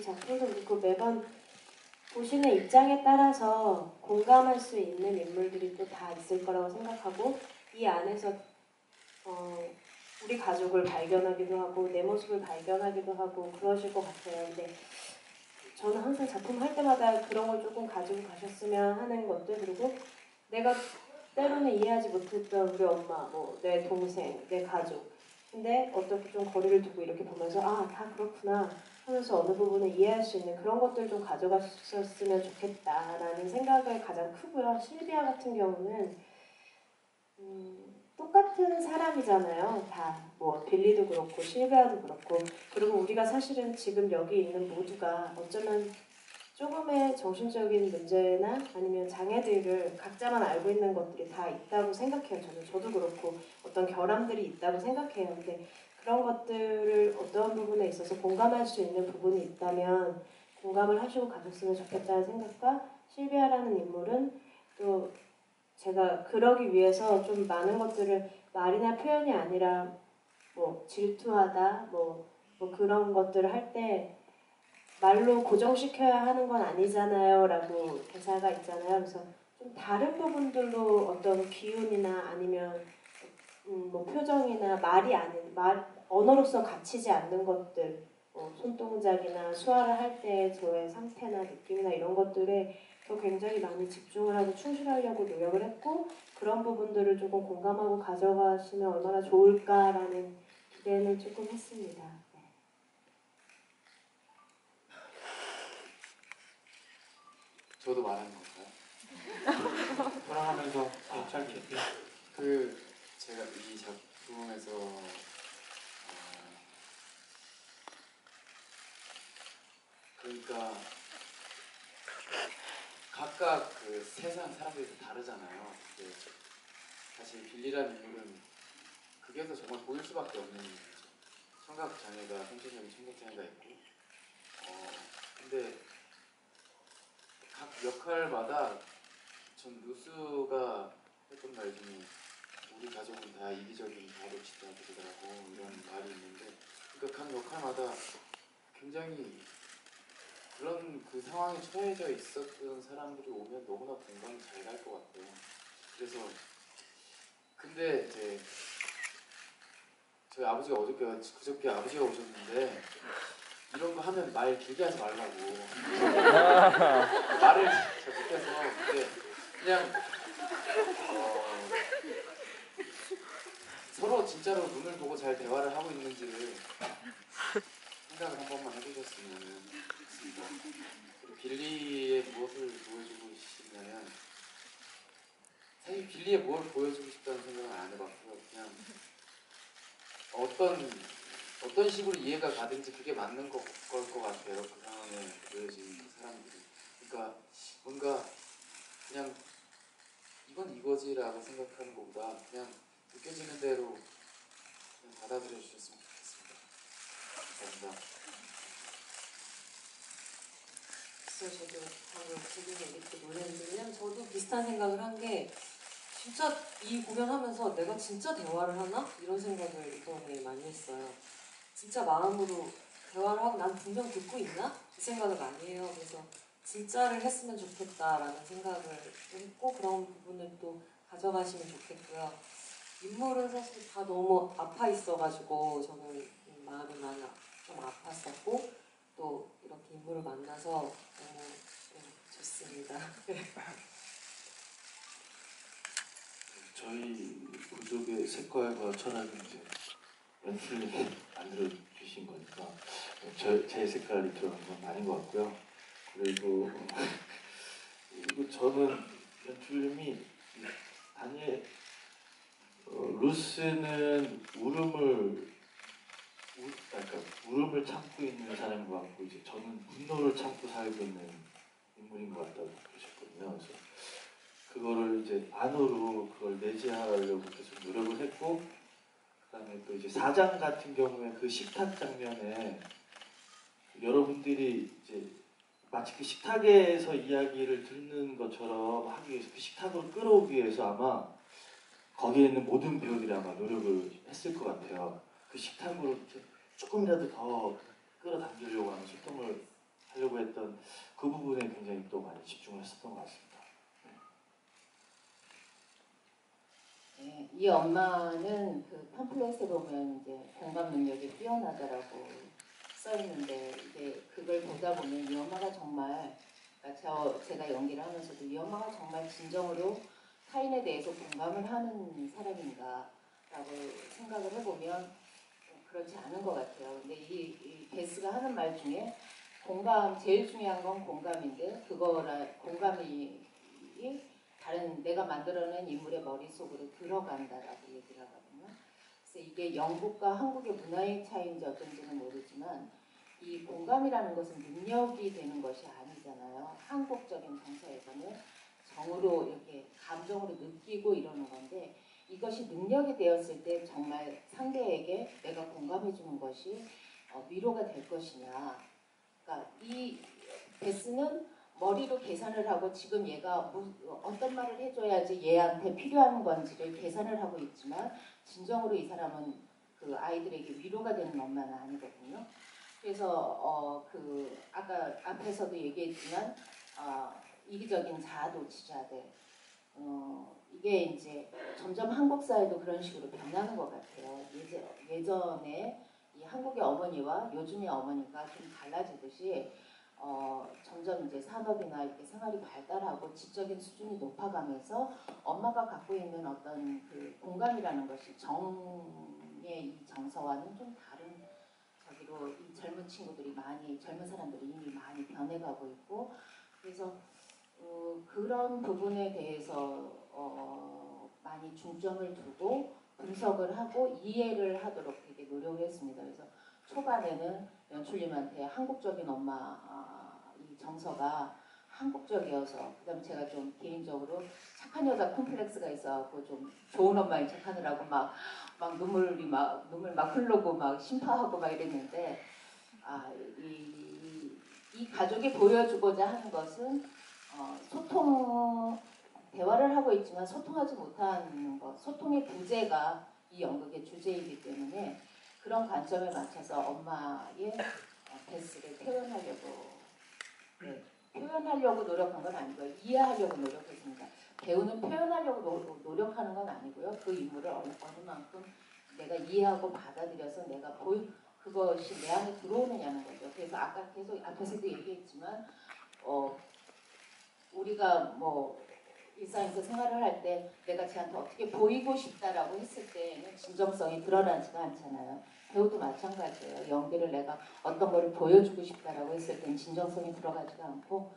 이 작품도 그렇고 매번 보시는 입장에 따라서 공감할 수 있는 인물들이 또 다 있을 거라고 생각하고 이 안에서 어, 우리 가족을 발견하기도 하고 내 모습을 발견하기도 하고 그러실 것 같아요. 근데 저는 항상 작품 할 때마다 그런 걸 조금 가지고 가셨으면 하는 것들 그리고 내가 때로는 이해하지 못했던 우리 엄마, 뭐 내 동생, 내 가족. 근데 어떻게 좀 거리를 두고 이렇게 보면서 아 다 그렇구나 하면서 어느 부분을 이해할 수 있는 그런 것들 좀 가져가셨으면 좋겠다라는 생각을 가장 크고요. 실비아 같은 경우는 음, 똑같은 사람이잖아요. 다 뭐 빌리도 그렇고 실비아도 그렇고 그리고 우리가 사실은 지금 여기 있는 모두가 어쩌면 조금의 정신적인 문제나 아니면 장애들을 각자만 알고 있는 것들이 다 있다고 생각해요. 저는 저도 그렇고 어떤 결함들이 있다고 생각해요. 근데 그런 것들을 어떤 부분에 있어서 공감할 수 있는 부분이 있다면 공감을 하시고 가셨으면 좋겠다는 생각과 실비아라는 인물은 또 제가 그러기 위해서 좀 많은 것들을 말이나 표현이 아니라 뭐 질투하다 뭐, 뭐 그런 것들을 할 때 말로 고정시켜야 하는 건 아니잖아요 라고 대사가 있잖아요. 그래서 좀 다른 부분들로 어떤 기운이나 아니면 음, 뭐 표정이나 말이 아닌 말 언어로서 갇히지 않는 것들 뭐 손동작이나 수화를 할때 저의 상태나 느낌이나 이런 것들에 더 굉장히 많이 집중을 하고 충실하려고 노력을 했고 그런 부분들을 조금 공감하고 가져가시면 얼마나 좋을까라는 기대는 조금 했습니다. 네. 저도 말하는 건가요? 돌아가면서 어, 짧게 그 제가 이 작품에서 그러니까 각각 그 세상 사람들이 다 다르잖아요. 근데 사실 빌리라는 인물은 극에서 정말 보일 수밖에 없는. 청각 장애가 현실적인 청각 장애가 있고 어 근데 각 역할마다 전 루스가 했던 말 중에 우리 가족은 다 이기적인 바보치다들이라고 이런 말이 있는데 그러니까 각 역할마다 굉장히 그 상황에 처해져 있었던 사람들이 오면 너무나 공감이 잘 갈 것 같아요. 그래서 근데 이제 저희 아버지가 어저께 그저께 아버지가 오셨는데 이런 거 하면 말 길게 하지 말라고 말을 잘 못해서 근데 그냥 어, 서로 진짜로 눈을 보고 잘 대화를 하고 있는지를 생각을 한 번만 해주셨으면 좋겠습니다. 빌리의 무엇을 보여주고 싶냐면 사실 빌리에 뭘 보여주고 싶다는 생각은 안 해봤고요. 그냥 어떤 어떤 식으로 이해가 가든지 그게 맞는 것, 걸것 같아요. 그 상황에 그 사람들이. 그러니까 뭔가 그냥 이건 이거지라고 생각하는 것보다 그냥 느껴지는 대로 그냥 받아들여 주셨으면 좋겠습니다. 감사합니다. 글쎄요, 저도 방금 두분 얘기 듣고 놀랐는데 왜냐면 저도 비슷한 생각을 한 게 진짜 이 공연하면서 내가 진짜 대화를 하나? 이런 생각을 이번에 많이 했어요. 진짜 마음으로 대화를 하고 난 분명 듣고 있나? 이 생각을 많이 해요. 그래서 진짜를 했으면 좋겠다라는 생각을 했고 그런 부분을 또 가져가시면 좋겠고요. 인물은 사실 다 너무 아파 있어가지고 저는 마음이 많이 아- 좀 아팠었고 또 이렇게 인물을 만나서 좋습니다. 저희 부족의 색깔과 철학은 이제 연출님이 만들어 주신 거니까 저, 제 색깔이 들어간 건 아닌 것 같고요. 그리고 그리고 저는 연출님이 단일 어, 루스는 울음을 울, 그러니까 울음을 참고 있는 사람인 것 같고 이제 저는 분노를 참고 살고 있는 인물인 것 같다고 그러셨거든요. 그래서 그거를 이제 안으로 그걸 내재하려고 계속 노력을 했고 그다음에 또 이제 사장 같은 경우에 그 식탁 장면에 여러분들이 이제 마치 그 식탁에서 이야기를 듣는 것처럼 하기 위해서 그 식탁으로 끌어오기 위해서 아마 거기에 있는 모든 배우들이 아마 노력을 했을 것 같아요. 그 식탁으로 조금이라도 더 끌어당기려고 하는 소통을 그 부분에 굉장히 또 많이 집중을 했었던 것 같습니다. 네, 이 엄마는 그 팜플렛에 보면 이제 공감 능력이 뛰어나다라고 써 있는데 이제 그걸 보다 보면 이 엄마가 정말 그러니까 저 제가 연기를 하면서도 이 엄마가 정말 진정으로 타인에 대해서 공감을 하는 사람인가라고 생각을 해보면 그렇지 않은 것 같아요. 근데 이, 이 베스가 하는 말 중에 공감 제일 중요한 건 공감인데 그거라 공감이 이 다른 내가 만들어낸 인물의 머릿속으로 들어간다라고 얘기를 하거든요. 그래서 이게 영국과 한국의 문화의 차이인지 어떤지는 모르지만 이 공감이라는 것은 능력이 되는 것이 아니잖아요. 한국적인 정서에서는 정으로 이렇게 감정으로 느끼고 이러는 건데 이것이 능력이 되었을 때 정말 상대에게 내가 공감해 주는 것이 어, 위로가 될 것이냐. 그러니까 이 베스는 머리로 계산을 하고 지금 얘가 무- 어떤 말을 해줘야지 얘한테 필요한 건지를 계산을 하고 있지만 진정으로 이 사람은 그 아이들에게 위로가 되는 엄마는 아니거든요. 그래서 어 그 아까 앞에서도 얘기했지만 어, 이기적인 자아도취자들 어 이게 이제 점점 한국 사회도 그런 식으로 변하는 것 같아요. 예전 예전에 이 한국의 어머니와 요즘의 어머니가 좀 달라지듯이 어, 점점 이제 산업이나 이렇게 생활이 발달하고 지적인 수준이 높아가면서 엄마가 갖고 있는 어떤 그 공감이라는 것이 정의 이 정서와는 좀 다른 저기로 이 젊은 친구들이 많이 젊은 사람들이 이미 많이 변해가고 있고 그래서 어, 그런 부분에 대해서 어, 많이 중점을 두고 분석을 하고 이해를 하도록 되게 노력을 했습니다. 그래서 초반에는 연출님한테 한국적인 엄마 아, 이 정서가 한국적이어서 그다음에 제가 좀 개인적으로 착한 여자 콤플렉스가 있어갖고 좀 좋은 엄마인 척하느라고 막 막 눈물이 막 눈물 막 흐르고 막 심파하고 막 이랬는데 아이 이 가족이 보여주고자 하는 것은 어, 소통 대화를 하고 있지만 소통하지 못하는 것 소통의 부재가 이 연극의 주제이기 때문에 그런 관점에 맞춰서 엄마의 어, 베스를 표현하려고 네, 표현하려고 노력한 건 아니고요. 이해하려고 노력했습니다. 배우는 표현하려고 노, 노력하는 건 아니고요. 그 인물을 어느, 어느 만큼 내가 이해하고 받아들여서 내가 보여 그것이 내 안에 들어오느냐는 거죠. 그래서 아까 계속 앞에서도 얘기했지만 어, 우리가 뭐 일상에서 생활을 할 때 내가 쟤한테 어떻게 보이고 싶다라고 했을 때는 진정성이 드러나지가 않잖아요. 배우도 마찬가지예요. 연기를 내가 어떤 거를 보여주고 싶다라고 했을 때는 진정성이 들어가지가 않고